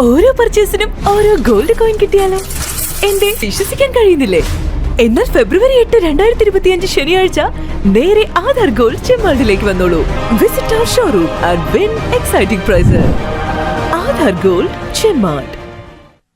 ഓരോ പർച്ചേസിനും ഓരോ ഗോൾഡ് കോയിൻ കിട്ടിയാലോ? എന്റെ വിശ്വസിക്കാൻ കഴിയുന്നില്ലേ? എന്നാൽ ഫെബ്രുവരി എട്ട് രണ്ടായിരത്തി ഇരുപത്തി അഞ്ച് ശനിയാഴ്ച നേരെ ആധാർ ഗോൾഡ് ചെമ്മാളിലേക്ക് വന്നോളൂ. Visit our showroom and win exciting prize Aadhaar gold Chemmad.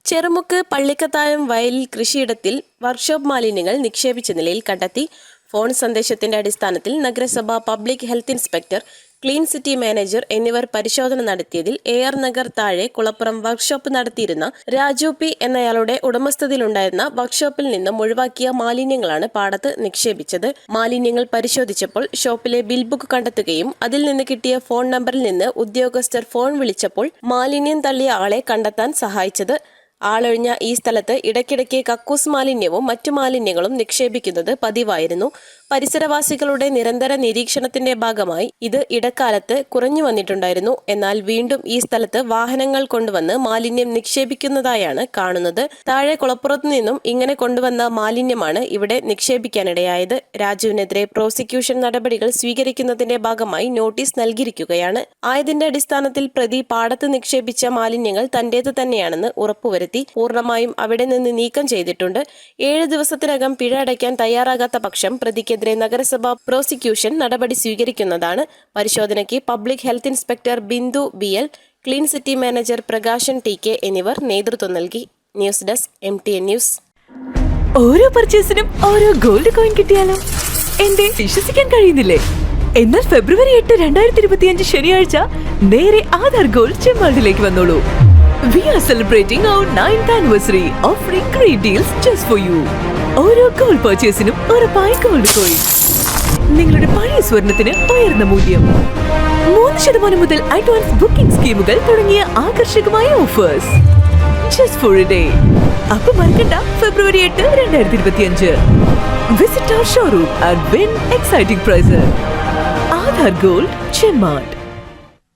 Cherumukku Pallikkathayam വയലിൽ കൃഷിയിടത്തിൽ വർക്ക്ഷോപ്പ് മാലിന്യങ്ങൾ നിക്ഷേപിച്ച നിലയിൽ കണ്ടെത്തി ഫോൺ സന്ദേശത്തിന്റെ അടിസ്ഥാനത്തിൽ നഗരസഭ public health inspector clean city manager എന്നിവർ പരിശോധന നടത്തിയതിൽ എ ആർ നഗർ താഴെ കുളപ്പുറം വർക്ക്ഷോപ്പ് നടത്തിയിരുന്ന രാജു പി എന്നയാളുടെ ഉടമസ്ഥതയിലുണ്ടായിരുന്ന വർക്ക്ഷോപ്പിൽ നിന്നും ഒഴിവാക്കിയ മാലിന്യങ്ങളാണ് പാടത്ത് നിക്ഷേപിച്ചത്. മാലിന്യങ്ങൾ പരിശോധിച്ചപ്പോൾ ഷോപ്പിലെ ബിൽ ബുക്ക് കണ്ടെത്തുകയും അതിൽ നിന്ന് കിട്ടിയ ഫോൺ നമ്പറിൽ നിന്ന് ഉദ്യോഗസ്ഥർ ഫോൺ വിളിച്ചപ്പോൾ മാലിന്യം തള്ളിയ ആളെ കണ്ടെത്താൻ സഹായിച്ചത്. ആളൊഴിഞ്ഞ ഈ സ്ഥലത്ത് ഇടയ്ക്കിടയ്ക്ക് കക്കൂസ് മാലിന്യവും മറ്റു മാലിന്യങ്ങളും നിക്ഷേപിക്കുന്നത് പതിവായിരുന്നു. പരിസരവാസികളുടെ നിരന്തര നിരീക്ഷണത്തിന്റെ ഭാഗമായി ഇത് ഇടക്കാലത്ത് കുറഞ്ഞു വന്നിട്ടുണ്ടായിരുന്നു. എന്നാൽ വീണ്ടും ഈ സ്ഥലത്ത് വാഹനങ്ങൾ കൊണ്ടുവന്ന് മാലിന്യം നിക്ഷേപിക്കുന്നതായാണ് കാണുന്നത്. താഴെ കുളപ്പുറത്തു നിന്നും ഇങ്ങനെ കൊണ്ടുവന്ന മാലിന്യമാണ് ഇവിടെ നിക്ഷേപിക്കാനിടയായത്. രാജുവിനെതിരെ പ്രോസിക്യൂഷൻ നടപടികൾ സ്വീകരിക്കുന്നതിന്റെ ഭാഗമായി നോട്ടീസ് നൽകിയിരിക്കുകയാണ്. ആയതിന്റെ അടിസ്ഥാനത്തിൽ പ്രതി പാടത്ത് നിക്ഷേപിച്ച മാലിന്യങ്ങൾ തന്റേത് തന്നെയാണെന്ന് ഉറപ്പുവരുത്തി പൂർണമായും അവിടെ നിന്ന് നീക്കം ചെയ്തിട്ടുണ്ട്. ഏഴ് ദിവസത്തിനകം പിഴ അടയ്ക്കാൻ തയ്യാറാകാത്ത പക്ഷം പ്രതിക്കെതിരെ നഗരസഭ പ്രോസിക്യൂഷൻ നടപടി സ്വീകരിക്കുന്നതാണ്. പരിശോധനയ്ക്ക് public health inspector Bindu B L clean city manager Prakashan T K എന്നിവർ നേതൃത്വം നൽകി. News desk M T N news. ഓരോ പർച്ചേസിനും ഓരോ ഗോൾഡ് കോയിൻ കിട്ടിയാലോ? എന്റെ വിശ്വസിക്കാൻ കഴിയുന്നില്ലേ? എന്നാൽ ഫെബ്രുവരി എട്ട് രണ്ടായിരത്തി ഇരുപത്തി അഞ്ച് ശനിയാഴ്ച നേരെ ആധാർ ഗോൾഡ് ചെമ്മാളിലേക്ക് വന്നോളൂ. We are celebrating our ninth anniversary offering great deals just for you ഓരോ ഗോൾഡ് പർച്ചേസിനും ഉറപ്പായി ഗോൾഡ് കോയിൻ നിങ്ങളുടെ പഴയ സ്വർണത്തിന് ഉയർന്ന മൂല്യം. മൂന്ന് ശതമാനം മുതൽ അഡ്വാൻസ് ബുക്കിംഗ് സ്കീമുകൾ തുടങ്ങിയ ആകർഷകമായ ഓഫേഴ്സ് ജസ്റ്റ് ഫോർ ഡേ അപ്പൊ മറക്കണ്ട ഫെബ്രുവരി എട്ട് രണ്ടായിരത്തി ഇരുപത്തി അഞ്ച് visit our showroom and win exciting prize Aadhaar gold Chemmad